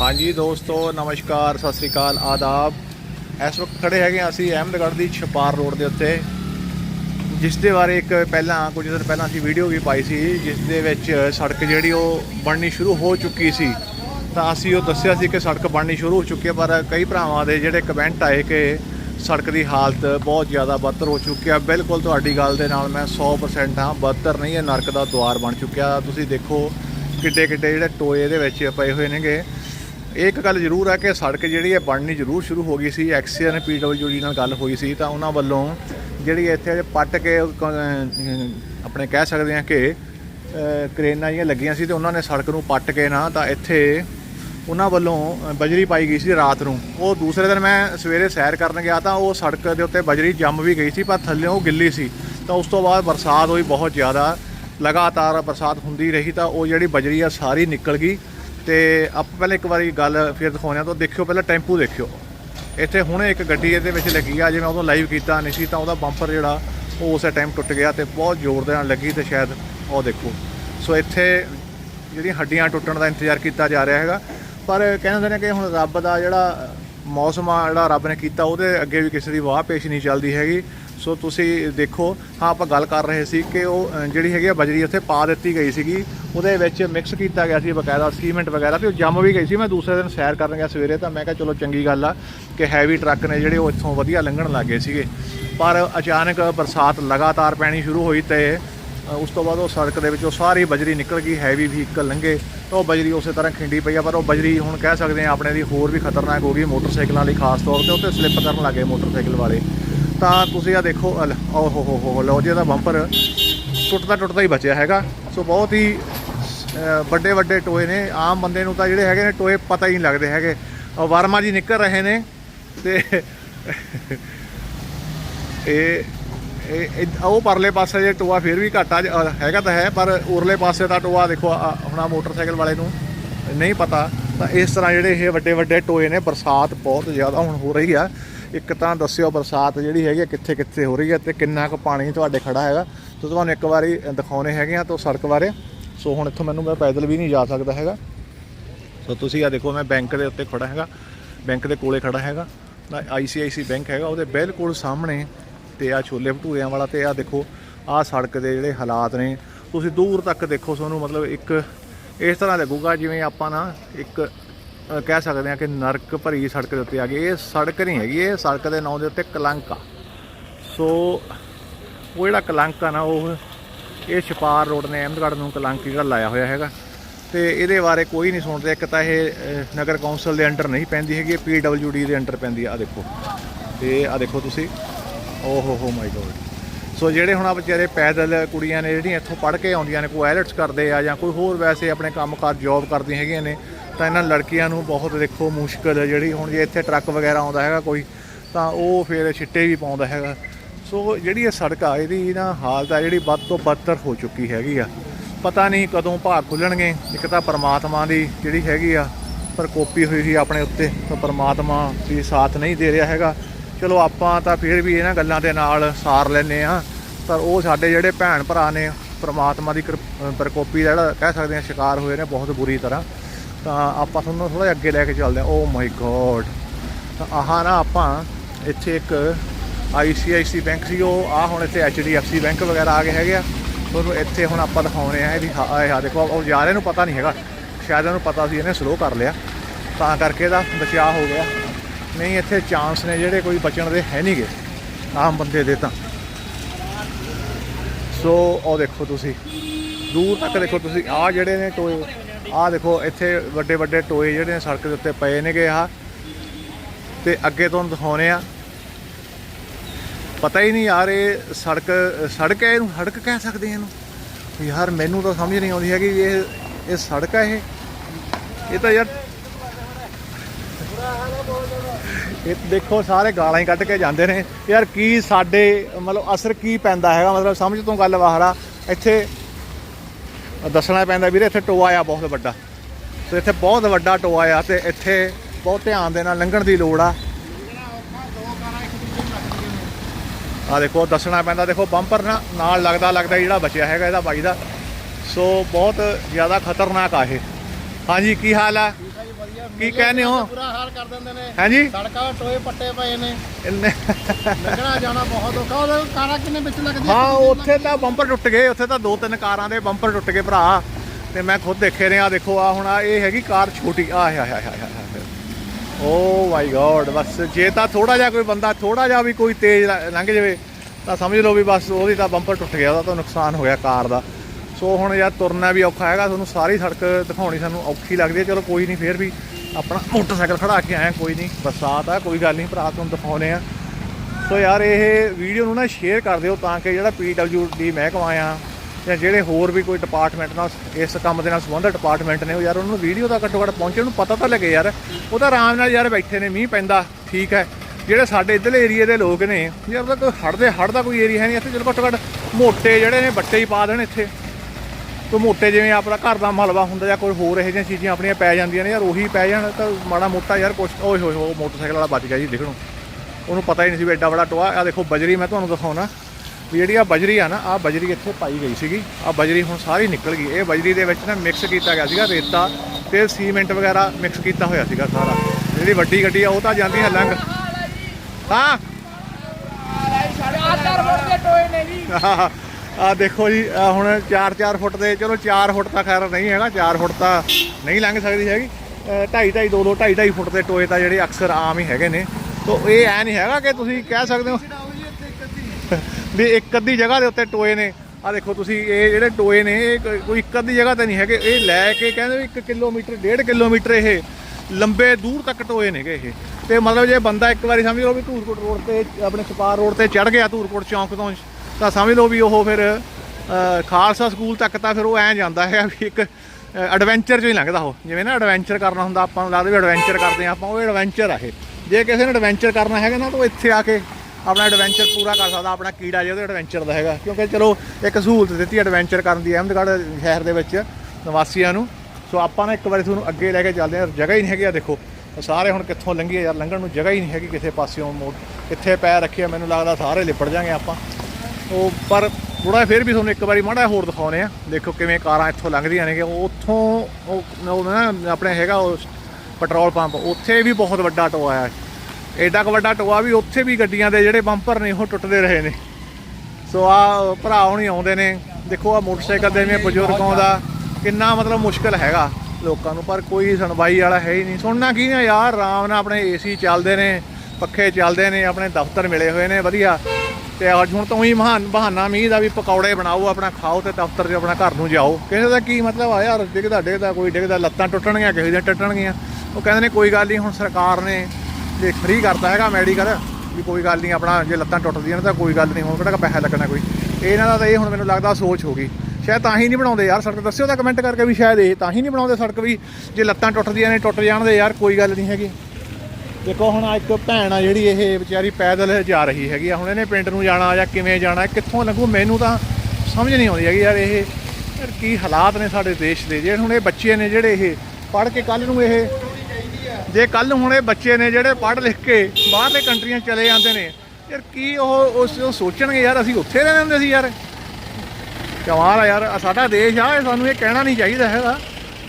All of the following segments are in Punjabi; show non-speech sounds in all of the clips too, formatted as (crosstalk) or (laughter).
ਹਾਂਜੀ ਦੋਸਤੋ, ਨਮਸਕਾਰ, ਸਤਿ ਸ੍ਰੀ ਅਕਾਲ, ਆਦਾਬ। ਇਸ ਵਕਤ ਖੜੇ ਹੈਗੇ ਹਾਂ ਅਸੀਂ ਅਹਿਮਦਗੜ੍ਹ ਦੀ ਛਪਾਰ ਰੋਡ ਦੇ ਉੱਤੇ, ਜਿਸ ਦੇ ਬਾਰੇ ਇੱਕ ਪਹਿਲਾਂ, ਕੁਝ ਦਿਨ ਪਹਿਲਾਂ ਅਸੀਂ ਵੀਡੀਓ ਵੀ ਪਾਈ ਸੀ, ਜਿਸ ਦੇ ਵਿੱਚ ਸੜਕ ਜਿਹੜੀ ਉਹ ਬਣਨੀ ਸ਼ੁਰੂ ਹੋ ਚੁੱਕੀ ਸੀ। ਤਾਂ ਅਸੀਂ ਉਹ ਦੱਸਿਆ ਸੀ ਕਿ ਸੜਕ ਬਣਨੀ ਸ਼ੁਰੂ ਹੋ ਚੁੱਕੀ ਹੈ, ਪਰ ਕਈ ਭਰਾਵਾਂ ਦੇ ਜਿਹੜੇ ਕਮੈਂਟ ਆਏ ਕਿ ਸੜਕ ਦੀ ਹਾਲਤ ਬਹੁਤ ਜ਼ਿਆਦਾ ਬਦਤਰ ਹੋ ਚੁੱਕੀ ਹੈ। ਬਿਲਕੁਲ ਤੁਹਾਡੀ ਗੱਲ ਦੇ ਨਾਲ ਮੈਂ 100% ਹਾਂ, ਬਦਤਰ ਨਹੀਂ ਹੈ, ਨਰਕ ਦਾ ਦੁਆਰ ਬਣ ਚੁੱਕਿਆ। ਤੁਸੀਂ ਦੇਖੋ ਕਿੱਡੇ ਕਿੱਡੇ ਜਿਹੜੇ ਟੋਏ ਇਹਦੇ ਵਿੱਚ ਪਏ ਹੋਏ ਨੇਗੇ। ਇੱਕ ਗੱਲ ਜ਼ਰੂਰ ਹੈ ਕਿ ਸੜਕ ਜਿਹੜੀ ਹੈ ਬਣਨੀ ਜ਼ਰੂਰ ਸ਼ੁਰੂ ਹੋ ਗਈ ਸੀ। ਐਕਸੀਅਨ ਪੀਡਬਲਯੂਡੀ ਨਾਲ ਗੱਲ ਹੋਈ ਸੀ ਤਾਂ ਉਹਨਾਂ ਵੱਲੋਂ ਜਿਹੜੀ ਇੱਥੇ ਪੱਟ ਕੇ ਆਪਣੇ ਕਹਿ ਸਕਦੇ ਹਾਂ ਕਿ, ਅਹ, ਕਰੇਨਾਂ ਜਿਹੀਆਂ ਲੱਗੀਆਂ ਸੀ ਤੇ ਉਹਨਾਂ ਨੇ ਸੜਕ ਨੂੰ ਪੱਟ ਕੇ ਨਾ ਤਾਂ ਇੱਥੇ ਉਹਨਾਂ ਵੱਲੋਂ ਬਜਰੀ ਪਾਈ ਗਈ ਸੀ ਰਾਤ ਨੂੰ। ਉਹ ਦੂਸਰੇ ਦਿਨ ਮੈਂ ਸਵੇਰੇ ਸੈਰ ਕਰਨ ਗਿਆ ਤਾਂ ਉਹ ਸੜਕ ਦੇ ਉੱਤੇ ਬਜਰੀ ਜੰਮ ਵੀ ਗਈ ਸੀ ਪਰ ਥੱਲੇ ਉਹ ਗਿੱਲੀ ਸੀ। ਤਾਂ ਉਸ ਤੋਂ ਬਾਅਦ ਬਰਸਾਤ ਹੋਈ ਬਹੁਤ ਜ਼ਿਆਦਾ। ਲਗਾਤਾਰ ਬਰਸਾਤ ਹੁੰਦੀ ਰਹੀ ਤਾਂ ਉਹ ਜਿਹੜੀ ਬਜਰੀ ਆ ਸਾਰੀ ਨਿਕਲ ਗਈ। ਤੇ ਆਪਾਂ ਪਹਿਲਾਂ ਇੱਕ ਵਾਰੀ ਗੱਲ ਫਿਰ ਦਿਖਾਉਂਦੇ ਹਾਂ, ਤਾਂ ਦੇਖਿਓ ਪਹਿਲਾਂ ਟੈਂਪੂ ਦੇਖਿਓ। ਇੱਥੇ ਹੁਣੇ ਇੱਕ ਗੱਡੀ ਇਹਦੇ ਵਿੱਚ ਲੱਗੀ ਆ ਜੇ ਮੈਂ ਉਦੋਂ ਲਾਈਵ ਕੀਤਾ, ਨਹੀਂ ਸੀ ਤਾਂ ਉਹਦਾ ਬੰਪਰ ਜਿਹੜਾ, ਉਹ ਉਸੇ ਟਾਈਮ ਟੁੱਟ ਗਿਆ ਤੇ ਬਹੁਤ ਜ਼ੋਰ ਦੇ ਨਾਲ ਲੱਗੀ ਤੇ ਸ਼ਾਇਦ ਉਹ ਦੇਖੋ। ਸੋ ਇੱਥੇ ਜਿਹੜੀਆਂ ਹੱਡੀਆਂ ਟੁੱਟਣ ਦਾ ਇੰਤਜ਼ਾਰ ਕੀਤਾ ਜਾ ਰਿਹਾ ਹੈਗਾ, ਪਰ ਕਹਿੰਦੇ ਨੇ ਕਿ ਹੁਣ ਰੱਬ ਦਾ ਜਿਹੜਾ ਮੌਸਮ ਆ, ਜਿਹੜਾ ਰੱਬ ਨੇ ਕੀਤਾ, ਉਹਦੇ ਅੱਗੇ ਵੀ ਕਿਸੇ ਦੀ ਵਾਹ ਪੇਸ਼ ਨਹੀਂ ਚੱਲਦੀ ਹੈਗੀ। ਸੋ ਤੁਸੀਂ ਦੇਖੋ, ਹਾਂ, ਆਪਾਂ ਗੱਲ ਕਰ ਰਹੇ ਸੀ ਕਿ ਉਹ ਜਿਹੜੀ ਹੈਗੀ ਆ ਬਜਰੀ ਉੱਥੇ ਪਾ ਦਿੱਤੀ ਗਈ ਸੀਗੀ। ਉਹਦੇ ਵਿੱਚ ਮਿਕਸ ਕੀਤਾ ਗਿਆ ਸੀ ਬਕਾਇਦਾ ਸੀਮੈਂਟ ਵਗੈਰਾ ਤੇ ਉਹ ਜੰਮ ਵੀ ਗਈ ਸੀ। ਮੈਂ ਦੂਸਰੇ ਦਿਨ ਸੈਰ ਕਰਨ ਗਿਆ ਸਵੇਰੇ ਤਾਂ ਮੈਂ ਕਿਹਾ, ਚਲੋ ਚੰਗੀ ਗੱਲ ਆ ਕਿ ਹੈਵੀ ਟਰੱਕ ਨੇ ਜਿਹੜੇ ਉਹ ਇੱਥੋਂ ਵਧੀਆ ਲੰਘਣ ਲੱਗੇ ਸੀਗੇ। ਪਰ ਅਚਾਨਕ ਬਰਸਾਤ ਲਗਾਤਾਰ ਪੈਣੀ ਸ਼ੁਰੂ ਹੋਈ ਤੇ ਉਸ ਤੋਂ ਬਾਅਦ ਉਹ ਸੜਕ ਦੇ ਵਿੱਚੋਂ ਸਾਰੀ ਬਜਰੀ ਨਿਕਲ ਗਈ ਹੈਵੀ ਵਹੀਕਲ ਲੰਘੇ। ਤਾਂ ਉਹ ਬਜਰੀ ਉਸੇ ਤਰ੍ਹਾਂ ਖਿੰਡੀ ਪਈ ਆ, ਪਰ ਉਹ ਬਜਰੀ ਹੁਣ ਕਹਿ ਸਕਦੇ ਆ ਆਪਣੇ ਦੀ ਹੋਰ ਵੀ ਖਤਰਨਾਕ ਹੋ ਗਈ ਮੋਟਰਸਾਈਕਲਾਂ ਲਈ ਖਾਸ ਤੌਰ ਤੇ ਉੱਤੇ ਸਲਿੱਪ ਕਰਨ ਲੱਗੇ ਮੋਟਰਸਾਈਕਲ ਵਾਲੇ। ਤਾਂ ਤੁਸੀਂ ਆ ਦੇਖੋ, ਅਲ- ਓ ਹੋ ਹੋ ਹੋ ਲਓ ਜੀ, ਇਹਦਾ ਬੰਪਰ ਟੁੱਟਦਾ ਟੁੱਟਦਾ ਹੀ ਬਚਿਆ ਹੈਗਾ। ਸੋ ਬਹੁਤ ਹੀ ਵੱਡੇ ਵੱਡੇ ਟੋਏ ਨੇ। ਆਮ ਬੰਦੇ ਨੂੰ ਤਾਂ ਜਿਹੜੇ ਹੈਗੇ ਨੇ ਟੋਏ ਪਤਾ ਹੀ ਨਹੀਂ ਲੱਗਦੇ ਹੈਗੇ। ਵਰਮਾ ਜੀ ਨਿਕਲ ਰਹੇ ਨੇ ਤੇ (laughs) ਇਹ ਇਹ ਉਹ ਪਰਲੇ ਪਾਸੇ ਜੇ ਟੋਆ ਫਿਰ ਵੀ ਘਾਟਾ ਹੈਗਾ ਤਾਂ ਹੈ, ਪਰ ਉਰਲੇ ਪਾਸੇ ਦਾ ਟੋਆ ਦੇਖੋ ਆ- ਹੁਣ ਮੋਟਰਸਾਈਕਲ ਵਾਲੇ ਨੂੰ ਨਹੀਂ ਪਤਾ। ਤਾਂ ਇਸ ਤਰ੍ਹਾਂ ਜਿਹੜੇ ਇਹ ਵੱਡੇ ਵੱਡੇ ਟੋਏ ਨੇ, ਬਰਸਾਤ ਬਹੁਤ ਜ਼ਿਆਦਾ ਹੁਣ ਹੋ ਰਹੀ ਆ। ਇੱਕ ਤਾਂ ਦੱਸਿਓ ਬਰਸਾਤ ਜਿਹੜੀ ਹੈਗੀ ਆ, ਕਿੱਥੇ ਕਿੱਥੇ ਹੋ ਰਹੀ ਹੈ ਤੇ ਕਿੰਨਾ ਕੁ ਪਾਣੀ ਤੁਹਾਡੇ ਖੜਾ ਹੈਗਾ। ਤਾਂ ਤੁਹਾਨੂੰ ਇੱਕ ਵਾਰੀ ਦਿਖਾਉਣੇ ਹੈਗੇ ਆ ਤੋਂ ਸੜਕ ਬਾਰੇ। ਸੋ ਹੁਣ ਇੱਥੋਂ ਮੈਨੂੰ ਮੈਂ ਪੈਦਲ ਵੀ ਨਹੀਂ ਜਾ ਸਕਦਾ ਹੈਗਾ। ਸੋ ਤੁਸੀਂ ਆ ਦੇਖੋ, ਮੈਂ ਬੈਂਕ ਦੇ ਉੱਤੇ ਖੜਾ ਹੈਗਾ। ਬੈਂਕ ਦੇ ਕੋਲੇ ਖੜਾ ਹੈਗਾ। ਨਾ ਆਈਸੀਆਈਸੀ ਬੈਂਕ ਹੈਗਾ, ਉਹਦੇ ਬਿਲਕੁਲ ਸਾਹਮਣੇ ਤੇ ਆ ਛੋਲੇ ਭਟੂਰਿਆਂ ਵਾਲਾ ਤੇ ਆ ਦੇਖੋ ਆ ਸੜਕ ਦੇ ਜਿਹੜੇ ਹਾਲਾਤ ਨੇ। ਤੁਸੀਂ ਦੂਰ ਤੱਕ ਦੇਖੋ ਤੁਹਾਨੂੰ ਮਤਲਬ ਇੱਕ ਇਸ ਤਰ੍ਹਾਂ ਲੱਗੂਗਾ ਜਿਵੇਂ ਆਪਾਂ ਨਾ ਇੱਕ ਕਹਿ ਸਕਦੇ ਹਾਂ ਕਿ ਨਰਕ ਭਰੀ ਸੜਕ ਦੇ ਉੱਤੇ ਆ ਗਏ ਇਹ ਸੜਕ ਨਹੀਂ ਹੈਗੀ, ਇਹ ਸੜਕ ਦੇ ਨਾਂ ਦੇ ਉੱਤੇ ਕਲੰਕ ਆ। ਸੋ ਉਹ ਜਿਹੜਾ ਕਲੰਕ ਆ ਨਾ, ਉਹ ਇਹ ਛਪਾਰ ਰੋਡ ਨੇ ਅਹਿਮਦਗੜ੍ਹ ਨੂੰ ਕਲੰਕ ਜਿਹੜਾ ਲਾਇਆ ਹੋਇਆ ਹੈਗਾ। ਤੇ ਇਹਦੇ ਬਾਰੇ ਕੋਈ ਨਹੀਂ ਸੁਣਦਾ। ਇੱਕ ਤਾਂ ਇਹ ਨਗਰ ਕੌਂਸਲ ਦੇ ਅੰਡਰ ਨਹੀਂ ਪੈਂਦੀ ਹੈਗੀ, ਇਹ ਪੀਡਬਲਯੂਡੀ ਦੇ ਅੰਡਰ ਪੈਂਦੀ ਆ। ਆਹ ਦੇਖੋ। ਤੇ ਆ ਦੇਖੋ ਤੁਸੀਂ। ਓ ਹੋ ਹੋ, ਮਾਈ ਗੋਡ। ਸੋ ਜਿਹੜੇ ਹੁਣ ਆ ਵਿਚਾਰੇ ਪੈਦਲ ਕੁੜੀਆਂ ਨੇ ਜਿਹੜੀਆਂ ਇੱਥੋਂ ਪੜ੍ਹ ਕੇ ਆਉਂਦੀਆਂ ਨੇ, ਕੋਈ ਆਇਲਟਸ ਕਰਦੇ ਆ ਜਾਂ ਕੋਈ ਹੋਰ ਵੈਸੇ ਆਪਣੇ ਕੰਮਕਾਰ ਜੌਬ ਕਰਦੀਆਂ ਹੈਗੀਆਂ ਨੇ ਤਾਂ ਇਹਨਾਂ ਲੜਕੀਆਂ ਨੂੰ ਬਹੁਤ ਦੇਖੋ ਮੁਸ਼ਕਲ ਹੈ ਜਿਹੜੀ ਹੁਣ ਜੇ ਇੱਥੇ ਟਰੱਕ ਵਗੈਰਾ ਆਉਂਦਾ ਹੈਗਾ ਕੋਈ, ਤਾਂ ਉਹ ਫਿਰ ਛਿੱਟੇ ਵੀ ਪਾਉਂਦਾ ਹੈਗਾ। ਸੋ ਜਿਹੜੀ ਇਹ ਸੜਕ ਆ, ਇਹਦੀ ਨਾ ਹਾਲਤ ਆ ਜਿਹੜੀ ਵੱਧ ਤੋਂ ਬਦਤਰ ਹੋ ਚੁੱਕੀ ਹੈਗੀ ਆ। ਪਤਾ ਨਹੀਂ ਕਦੋਂ ਭਾਗ ਖੁੱਲਣਗੇ, ਇੱਕ ਤਾਂ ਪਰਮਾਤਮਾ ਦੀ ਜਿਹੜੀ ਹੈਗੀ ਆ, ਪ੍ਰਕੋਪੀ ਹੋਈ ਸੀ ਆਪਣੇ ਉੱਤੇ, ਤਾਂ ਪਰਮਾਤਮਾ ਵੀ ਸਾਥ ਨਹੀਂ ਦੇ ਰਿਹਾ ਹੈਗਾ। ਚਲੋ ਆਪਾਂ ਤਾਂ ਫਿਰ ਵੀ ਇਹਨਾਂ ਗੱਲਾਂ ਦੇ ਨਾਲ ਸਾਰ ਲੈਨੇ ਆ ਪਰ ਉਹ ਸਾਡੇ ਜਿਹੜੇ ਭੈਣ ਭਰਾ ਨੇ, ਪਰਮਾਤਮਾ ਦੀ ਕਿਰਪ- ਪ੍ਰਕੋਪੀ ਦਾ ਜਿਹੜਾ ਕਹਿ ਸਕਦੇ ਆ ਸ਼ਿਕਾਰ ਹੋਏ ਨੇ ਬਹੁਤ ਬੁਰੀ ਤਰ੍ਹਾਂ। ਤਾਂ ਆਪਾਂ ਤੁਹਾਨੂੰ ਥੋੜਾ ਅੱਗੇ ਲੈ ਕੇ ਚੱਲਦੇ ਆ ਓ ਮਾਈ ਗੋਡ ਤਾਂ ਆਹ ਨਾ ਆਪਾਂ ਇੱਥੇ ਇੱਕ ICICI ਬੈਂਕ ਸੀ, ਉਹ ਆ ਹੁਣ ਇੱਥੇ HDFC ਬੈਂਕ ਵਗੈਰਾ ਆ ਗਏ ਹੈਗੇ ਆ। ਤੁਹਾਨੂੰ ਇੱਥੇ ਹੁਣ ਆਪਾਂ ਦਿਖਾਉਣੇ ਆ ਵੀ ਹਾ- ਇਹ ਆ ਦੇਖੋ, ਉਹ ਜਾ ਰਹੇ ਨੂੰ ਪਤਾ ਨਹੀਂ ਹੈਗਾ। ਸ਼ਾਇਦ ਇਹਨੂੰ ਪਤਾ ਸੀ, ਇਹਨੇ ਸਲੋ ਕਰ ਲਿਆ। ਤਾਂ ਕਰਕੇ ਇਹਦਾ ਬਚਾਅ ਹੋ ਗਿਆ। ਨਹੀਂ, ਇੱਥੇ ਚਾਂਸ ਨੇ ਜਿਹੜੇ ਕੋਈ ਬਚਣ ਦੇ ਹੈ ਨਹੀਂਗੇ। ਆਮ ਬੰਦੇ ਦੇ ਤਾਂ। ਸੋ ਉਹ ਦੇਖੋ ਤੁਸੀਂ। ਦੂਰ ਤੱਕ ਦੇਖੋ ਤੁਸੀਂ, ਆਹ ਜਿਹੜੇ ਨੇ ਟੋਏ ਆਹ ਦੇਖੋ, ਇੱਥੇ ਵੱਡੇ ਵੱਡੇ ਟੋਏ ਜਿਹੜੇ ਨੇ ਸੜਕ ਦੇ ਉੱਤੇ ਪਏ ਨੇਗੇ ਆ। ਤੇ ਅੱਗੇ ਤੁਹਾਨੂੰ ਦਿਖਾਉਣੇ ਆ। ਪਤਾ ਹੀ ਨਹੀਂ ਯਾਰ ਇਹ ਸੜਕ ਸੜਕ ਹੈ ਇਹਨੂੰ, ਸੜਕ ਕਹਿ ਸਕਦੇ ਆ ਇਹਨੂੰ। ਯਾਰ ਮੈਨੂੰ ਤਾਂ ਸਮਝ ਨਹੀਂ ਆਉਂਦੀ ਹੈਗੀ ਇਹ ਇਹ ਸੜਕ ਹੈ ਇਹ। ਇਹ ਤਾਂ ਯਾਰ ਇਹ ਦੇਖੋ, ਸਾਰੇ ਗਾਲਾਂ ਹੀ ਕੱਢ ਕੇ ਜਾਂਦੇ ਨੇ। ਯਾਰ ਕੀ ਸਾਡੇ, ਮਤਲਬ ਅਸਰ ਕੀ ਪੈਂਦਾ ਹੈਗਾ? ਮਤਲਬ ਸਮਝ ਤੋਂ ਗੱਲ ਬਾਹਰ ਆ। ਇੱਥੇ ਦੱਸਣਾ ਪੈਂਦਾ ਵੀਰੇ, ਇੱਥੇ ਟੋਆ ਆ, ਬਹੁਤ ਵੱਡਾ। ਸੋ ਇੱਥੇ ਬਹੁਤ ਵੱਡਾ ਟੋਆ ਆ ਤੇ ਇੱਥੇ ਬਹੁਤ ਧਿਆਨ ਦੇ ਨਾਲ ਲੰਘਣ ਦੀ ਲੋੜ ਆ। ਆ ਦੇਖੋ, ਦੱਸਣਾ ਪੈਂਦਾ, ਦੇਖੋ, ਬੰਪਰ ਨਾ ਨਾਲ ਲੱਗਦਾ ਲੱਗਦਾ ਜਿਹੜਾ ਬਚਿਆ ਹੈਗਾ ਇਹਦਾ ਬਾਈ ਦਾ। ਸੋ ਬਹੁਤ ਜ਼ਿਆਦਾ ਖਤਰਨਾਕ ਆ ਇਹ। ਹਾਂਜੀ ਕੀ ਹਾਲ ਆ? ਕੀ ਕਹਿੰਦੇ ਹੋ? ਬੁਰਾ ਹਾਲ ਕਰ ਦਿੰਦੇ ਨੇ। ਹਾਂਜੀ? ਸੜਕਾਂ ਟੋਏ ਪੱਟੇ ਪਏ ਨੇ। ਲੱਗਣਾ ਜਾਣਾ ਬਹੁਤ ਔਖਾ। ਉਹਦੇ ਕਾਰਾਂ ਕਿੰਨੇ ਵਿੱਚ ਲੱਗਦੀਆਂ ਹਾਂ ਉੱਥੇ ਤਾਂ ਬੰਪਰ ਟੁੱਟ ਗਏ। ਉੱਥੇ ਤਾਂ ਦੋ ਤਿੰਨ ਕਾਰਾਂ ਦੇ ਬੰਪਰ ਟੁੱਟ ਗਏ ਭਰਾ। ਤੇ ਮੈਂ ਖੁਦ ਦੇਖੇ ਆ ਦੇਖੋ ਆ ਹੁਣ ਆ ਇਹ ਹੈਗੀ ਕਾਰ ਛੋਟੀ। ਆ ਹਾਏ ਹਾਏ ਹਾਏ ਓ ਮਾਈ ਗੋਡ ਬਸ ਜੇ ਤਾਂ ਥੋੜਾ ਜਿਹਾ ਕੋਈ ਬੰਦਾ ਥੋੜਾ ਜਿਹਾ ਵੀ ਕੋਈ ਤੇਜ਼ ਲੰਘ ਜਾਵੇ ਤਾਂ ਸਮਝ ਲਓ ਵੀ ਬਸ ਉਹਦੀ ਤਾਂ ਬੰਪਰ ਟੁੱਟ ਗਿਆ ਉਹਦਾ ਤਾਂ ਨੁਕਸਾਨ ਹੋ ਗਿਆ ਕਾਰ ਦਾ। ਸੋ ਹੁਣ ਯਾਰ ਤੁਰਨਾ ਵੀ ਔਖਾ ਹੈਗਾ, ਤੁਹਾਨੂੰ ਸਾਰੀ ਸੜਕ ਦਿਖਾਉਣੀ ਸਾਨੂੰ ਔਖੀ ਲੱਗਦੀ ਹੈ। ਚਲੋ ਕੋਈ ਨਹੀਂ, ਫੇਰ ਵੀ ਆਪਣਾ ਮੋਟਰਸਾਈਕਲ ਖੜਾ ਕੇ ਆਇਆ ਕੋਈ ਨਹੀਂ, ਬਰਸਾਤ ਆ, ਕੋਈ ਗੱਲ ਨਹੀਂ, ਭਰਾ ਤੁਹਾਨੂੰ ਦਿਖਾਉਨੇ ਆ ਸੋ ਯਾਰ ਇਹ ਵੀਡੀਓ ਨੂੰ ਨਾ ਸ਼ੇਅਰ ਕਰ ਦਿਓ ਤਾਂ ਕਿ ਜਿਹੜਾ PWD ਮਹਿਕਮਾ ਆ ਜਾਂ ਜਿਹੜੇ ਹੋਰ ਵੀ ਕੋਈ ਡਿਪਾਰਟਮੈਂਟ ਨਾਲ ਇਸ ਕੰਮ ਦੇ ਨਾਲ ਸੰਬੰਧਿਤ ਡਿਪਾਰਟਮੈਂਟ ਨੇ, ਉਹ ਯਾਰ ਉਹਨਾਂ ਨੂੰ ਵੀਡੀਓ ਦਾ ਘੱਟੋ ਘੱਟ ਪਹੁੰਚੇ, ਉਹਨੂੰ ਪਤਾ ਤਾਂ ਲੱਗੇ ਯਾਰ। ਉਹ ਤਾਂ ਆਰਾਮ ਨਾਲ ਯਾਰ ਬੈਠੇ ਨੇ, ਮੀਂਹ ਪੈਂਦਾ, ਠੀਕ ਹੈ। ਜਿਹੜੇ ਸਾਡੇ ਇੱਧਰਲੇ ਏਰੀਏ ਦੇ ਲੋਕ ਨੇ, ਯਾਰ ਉਹਦਾ ਕੋਈ ਹੜਦੇ ਹੜ ਦਾ ਕੋਈ ਏਰੀਆ ਹੈ ਨਹੀਂ ਇੱਥੇ, ਚਲੋ ਘੱਟੋ ਘੱਟ ਮੋਟੇ ਜਿਹੜੇ ਨੇ, ਬੱਟੇ ਹੀ ਪਾ ਦੇਣ ਇੱਥੇ। ਕੋਈ ਮੋਟੇ ਜਿਵੇਂ ਆਪਣਾ ਘਰ ਦਾ ਮਲਬਾ ਹੁੰਦਾ ਜਾਂ ਕੋਈ ਹੋਰ ਇਹੋ ਜਿਹੀਆਂ ਚੀਜ਼ਾਂ ਆਪਣੀਆਂ ਪੈ ਜਾਂਦੀਆਂ ਨੇ ਯਾਰ ਉਹੀ ਪੈ ਜਾਣ ਤਾਂ ਮਾੜਾ ਮੋਟਾ ਯਾਰ ਕੁਛ ਓਏ ਹੋਏ ਹੋ ਮੋਟਰਸਾਈਕਲ ਵਾਲਾ ਬਚ ਗਿਆ ਜੀ ਦੇਖਣੋ ਉਹਨੂੰ ਪਤਾ ਹੀ ਨਹੀਂ ਸੀ ਵੀ ਐਡਾ ਬੜਾ ਟੋਆ ਆ ਦੇਖੋ ਬਜਰੀ ਮੈਂ ਤੁਹਾਨੂੰ ਦਿਖਾਉਣਾ। ਵੀ ਜਿਹੜੀ ਆ ਬਜਰੀ ਆ ਨਾ ਆ ਬਜਰੀ ਇੱਥੇ ਪਾਈ ਗਈ ਸੀਗੀ। ਆ ਬਜਰੀ ਹੁਣ ਸਾਰੀ ਨਿਕਲ ਗਈ। ਇਹ ਬਜਰੀ ਦੇ ਵਿੱਚ ਨਾ ਮਿਕਸ ਕੀਤਾ ਗਿਆ ਸੀਗਾ ਰੇਤਾ ਤੇ ਸੀਮੈਂਟ ਵਗੈਰਾ ਮਿਕਸ ਕੀਤਾ ਹੋਇਆ ਸੀਗਾ ਸਾਰਾ। ਜਿਹੜੀ ਵੱਡੀ ਗੱਡੀ ਆ ਉਹ ਤਾਂ ਜਾਂਦੀ ਹੈ ਲੰਘ। ਹਾਂ। ਚਾਰ ਫੁੱਟ ਦੇ ਟੋਏ ਨੇ ਜੀ। (laughs) ਆ ਦੇਖੋ ਜੀ ਹੁਣ 4-4 ਫੁੱਟ ਦੇ, ਚਲੋ 4 ਫੁੱਟ ਤਾਂ ਖੈਰ ਨਹੀਂ ਹੈਗਾ 4 ਫੁੱਟ ਤਾਂ ਨਹੀਂ ਲੰਘ ਸਕਦੀ ਹੈਗੀ। 2.5 2.5 2 2 2.5 2.5 ਫੁੱਟ ਦੇ ਟੋਏ ਤਾਂ ਜਿਹੜੇ ਅਕਸਰ ਆਮ ਹੀ ਹੈਗੇ ਨੇ। ਤੋ ਇਹ ਐ ਨਹੀਂ ਹੈਗਾ ਕਿ ਤੁਸੀਂ ਕਹਿ ਸਕਦੇ ਹੋ (laughs) ਵੀ ਇੱਕ ਅੱਧੀ ਜਗ੍ਹਾ ਦੇ ਉੱਤੇ ਟੋਏ ਨੇ। ਆ ਦੇਖੋ ਤੁਸੀਂ, ਇਹ ਜਿਹੜੇ ਟੋਏ ਨੇ, ਇਹ ਕੋਈ- ਕੋਈ ਇੱਕ ਅੱਧੀ ਜਗ੍ਹਾ ਤੇ ਨਹੀਂ ਹੈਗੇ। ਇਹ ਲੈ ਕੇ ਕਹਿੰਦੇ ਵੀ 1 ਕਿਲੋਮੀਟਰ 1.5 ਕਿਲੋਮੀਟਰ ਇਹ ਲੰਬੇ ਦੂਰ ਤੱਕ ਟੋਏ ਨੇਗੇ ਇਹ। ਤੇ ਮਤਲਬ ਜੇ ਬੰਦਾ ਇੱਕ ਵਾਰੀ ਸਮਝ ਲਓ ਵੀ ਧੂਰਕੋਟ ਰੋਡ ਤੇ, ਆਪਣੇ ਸਪਾਰ ਰੋਡ ਤੇ ਚੜ ਗਿਆ ਧੂਰਕੋਟ ਚੌਂਕ ਤੋਂ ਤਾਂ ਸਮਝ ਲਓ ਵੀ ਉਹ ਫਿਰ ਖਾਲਸਾ ਸਕੂਲ ਤੱਕ ਤਾਂ ਫਿਰ ਉਹ ਐਂ ਜਾਂਦਾ ਹੈ ਵੀ ਇੱਕ ਐਡਵੈਂਚਰ 'ਚੋਂ ਹੀ ਲੰਘਦਾ ਉਹ। ਜਿਵੇਂ ਨਾ ਐਡਵੈਂਚਰ ਕਰਨਾ ਹੁੰਦਾ, ਆਪਾਂ ਨੂੰ ਲੱਗਦਾ ਵੀ ਐਡਵੈਂਚਰ ਕਰਦੇ ਆ ਆਪਾਂ ਉਹ ਐਡਵੈਂਚਰ ਆ ਇਹ। ਜੇ ਕਿਸੇ ਨੇ ਐਡਵੈਂਚਰ ਕਰਨਾ ਹੈਗਾ ਨਾ, ਤਾਂ ਉਹ ਇੱਥੇ ਆ ਕੇ ਆਪਣਾ ਐਡਵੈਂਚਰ ਪੂਰਾ ਕਰ ਸਕਦਾ, ਆਪਣਾ ਕੀੜਾ ਜਿਹੜਾ ਐਡਵੈਂਚਰ ਦਾ ਹੈਗਾ। ਕਿਉਂਕਿ ਚਲੋ, ਇੱਕ ਸਹੂਲਤ ਦਿੱਤੀ ਐਡਵੈਂਚਰ ਕਰਨ ਦੀ, ਅਹਿਮਦਗੜ੍ਹ ਸ਼ਹਿਰ ਦੇ ਵਿੱਚ, ਨਿਵਾਸੀਆਂ ਨੂੰ। ਸੋ ਆਪਾਂ ਨਾ ਇੱਕ ਵਾਰੀ ਤੁਹਾਨੂੰ ਅੱਗੇ ਲੈ ਕੇ ਚੱਲਦੇ ਹਾਂ, ਜਗ੍ਹਾ ਹੀ ਨਹੀਂ ਹੈਗੀ ਆ ਦੇਖੋ। ਸਾਰੇ ਹੁਣ ਕਿੱਥੋਂ ਲੰਘੀਏ ਯਾਰ, ਲੰਘਣ ਨੂੰ ਜਗ੍ਹਾ ਹੀ ਨਹੀਂ ਹੈਗੀ ਕਿਸੇ ਪਾਸਿਓਂ ਮੋੜ ਕਿੱਥੇ ਪੈਰ ਰੱਖਿਆ ਮੈਨੂੰ ਲੱਗਦਾ ਸਾਰੇ ਲਿਪੜ ਜਾਾਂਗੇ ਆਪਾਂ। ਉਹ ਪਰ ਥੋੜਾ ਫਿਰ ਵੀ ਤੁਹਾਨੂੰ ਇੱਕ ਵਾਰੀ ਮਾੜਾ ਹੋਰ ਦਿਖਾਉਨੇ ਆ ਦੇਖੋ ਕਿਵੇਂ ਕਾਰਾਂ ਇੱਥੋਂ ਲੰਘਦੀਆਂ ਨੇ ਕਿ ਉੱਥੋਂ ਉਹ ਨਾ ਆਪਣੇ ਹੈਗਾ ਉਹ ਪੈਟਰੋਲ ਪੰਪ। ਉੱਥੇ ਵੀ ਬਹੁਤ ਵੱਡਾ ਟੋਆ ਹੈ। ਐਡਾ ਕੁ ਵੱਡਾ ਟੋਆ ਵੀ ਉੱਥੇ ਵੀ ਗੱਡੀਆਂ ਦੇ ਜਿਹੜੇ ਬੰਪਰ ਨੇ ਉਹ ਟੁੱਟਦੇ ਰਹੇ ਨੇ। ਸੋ ਆ ਭਰਾ ਹੁਣੀ ਆਉਂਦੇ ਨੇ। ਦੇਖੋ ਆ ਮੋਟਰਸਾਈਕਲ ਦੇ ਜਿਵੇਂ ਬਜ਼ੁਰਗਾਂ ਦਾ ਕਿੰਨਾ ਮਤਲਬ ਮੁਸ਼ਕਲ ਹੈਗਾ ਲੋਕਾਂ ਨੂੰ। ਪਰ ਕੋਈ ਸੁਣਵਾਈ ਵਾਲਾ ਹੈ ਹੀ ਨਹੀਂ। ਸੁਣਨਾ ਕੀ ਨੇ ਯਾਰ, ਆਰਾਮ ਨਾਲ ਆਪਣੇ ਏਸੀ ਚੱਲਦੇ ਨੇ, ਪੱਖੇ ਚੱਲਦੇ ਨੇ, ਆਪਣੇ ਦਫ਼ਤਰ ਮਿਲੇ ਹੋਏ ਨੇ, ਵਧੀਆ। ਤੇ ਅੱਜ ਹੁਣ ਤਾਂ ਹੀ ਮਹਾਨ ਬਹਾਨਾ ਮੀਂਹ ਦਾ ਵੀ ਪਕੌੜੇ ਬਣਾਓ, ਆਪਣਾ ਖਾਓ ਤੇ ਦਫ਼ਤਰ 'ਚ ਆਪਣਾ ਘਰ ਨੂੰ ਜਾਓ। ਕਿਸੇ ਦਾ ਕੀ ਮਤਲਬ ਆ ਯਾਰ, ਡਿੱਗਦਾ ਡਿੱਗਦਾ, ਕੋਈ ਡਿੱਗਦਾ, ਲੱਤਾਂ ਟੁੱਟਣਗੀਆਂ, ਕਿਸੇ ਦੀਆਂ ਟੁੱਟਣਗੀਆਂ। ਉਹ ਕਹਿੰਦੇ ਨੇ ਕੋਈ ਗੱਲ ਨਹੀਂ ਹੁਣ ਸਰਕਾਰ ਨੇ ਜੇ ਫ੍ਰੀ ਕਰਤਾ ਹੈਗਾ ਮੈਡੀਕਲ ਵੀ ਕੋਈ ਗੱਲ ਨਹੀਂ ਆਪਣਾ ਜੇ ਲੱਤਾਂ ਟੁੱਟਦੀਆਂ ਨੇ ਤਾਂ ਕੋਈ ਗੱਲ ਨਹੀਂ ਹੁਣ ਕਿਹੜਾ ਪੈਸਾ ਲੱਗਣਾ ਕੋਈ। ਇਹਨਾਂ ਦਾ ਤਾਂ ਇਹ ਹੁਣ ਮੈਨੂੰ ਲੱਗਦਾ ਸੋਚ ਹੋ ਗਈ। ਸ਼ਾਇਦ ਤਾਂ ਹੀ ਨਹੀਂ ਬਣਾਉਂਦੇ ਯਾਰ ਸੜਕ, ਦੱਸਿਓ ਤਾਂ ਕਮੈਂਟ ਕਰਕੇ ਵੀ ਸ਼ਾਇਦ ਇਹ ਤਾਂ ਹੀ ਨਹੀਂ ਬਣਾਉਂਦੇ ਸੜਕ ਵੀ। ਜੇ ਲੱਤਾਂ ਟੁੱਟਦੀਆਂ ਨੇ, ਟੁੱਟ ਜਾਣ ਦੇ ਯਾਰ, ਕੋਈ ਗੱਲ ਨਹੀਂ ਹੈਗੀ। ਦੇਖੋ ਹੁਣ ਇੱਕ ਭੈਣ ਆ ਜਿਹੜੀ ਇਹ ਵਿਚਾਰੀ ਪੈਦਲ ਜਾ ਰਹੀ ਹੈਗੀ ਆ। ਹੁਣ ਇਹਨੇ ਪਿੰਡ ਨੂੰ ਜਾਣਾ ਜਾਂ ਕਿਵੇਂ ਜਾਣਾ ਕਿੱਥੋਂ ਲੱਗੂ ਮੈਨੂੰ ਤਾਂ ਸਮਝ ਨਹੀਂ ਆਉਂਦੀ ਹੈਗੀ ਯਾਰ ਇਹ। ਯਾਰ ਕੀ ਹਾਲਾਤ ਨੇ ਸਾਡੇ ਦੇਸ਼ ਦੇ। ਜਿਹੜੇ ਹੁਣ ਇਹ ਬੱਚੇ ਨੇ ਜਿਹੜੇ ਇਹ ਪੜ੍ਹ ਕੇ ਕੱਲ ਨੂੰ ਇਹ ਜੇ ਕੱਲ ਹੁਣ ਇਹ ਬੱਚੇ ਨੇ ਜਿਹੜੇ ਪੜ੍ਹ ਲਿਖ ਕੇ ਬਾਹਰਲੇ ਕੰਟਰੀਆਂ ਚਲੇ ਜਾਂਦੇ ਨੇ, ਯਾਰ ਕੀ ਉਹ ਉਸ ਸੋਚਣਗੇ ਯਾਰ ਅਸੀਂ ਉੱਥੇ ਰਹਿੰਦੇ ਹੁੰਦੇ ਸੀ ਯਾਰ। ਕਮਾਲ ਆ ਯਾਰ ਸਾਡਾ ਦੇਸ਼ ਆ ਸਾਨੂੰ ਇਹ ਕਹਿਣਾ ਨਹੀਂ ਚਾਹੀਦਾ ਹੈਗਾ।